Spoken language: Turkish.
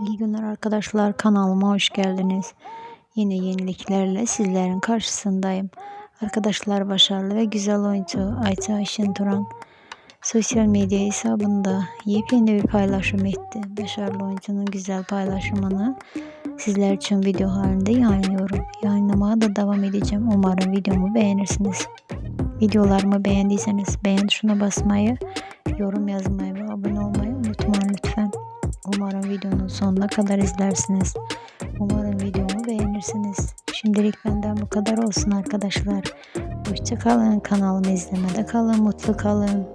İyi günler arkadaşlar kanalıma hoş geldiniz. Yine yeniliklerle sizlerin karşısındayım. Arkadaşlar başarılı ve güzel oyuncu Ayça Ayşin Turan sosyal medya hesabında yepyeni bir paylaşım etti. Başarılı oyuncunun güzel paylaşımını sizler için video halinde yayınlıyorum. Yayınlamaya da devam edeceğim. Umarım videomu beğenirsiniz. Videolarımı beğendiyseniz beğen tuşuna basmayı, yorum yazmayı Umarım videonun sonuna kadar izlersiniz. Umarım videomu beğenirsiniz. Şimdilik benden bu kadar olsun arkadaşlar. Hoşçakalın. Kanalımı izlemede kalın. Mutlu kalın.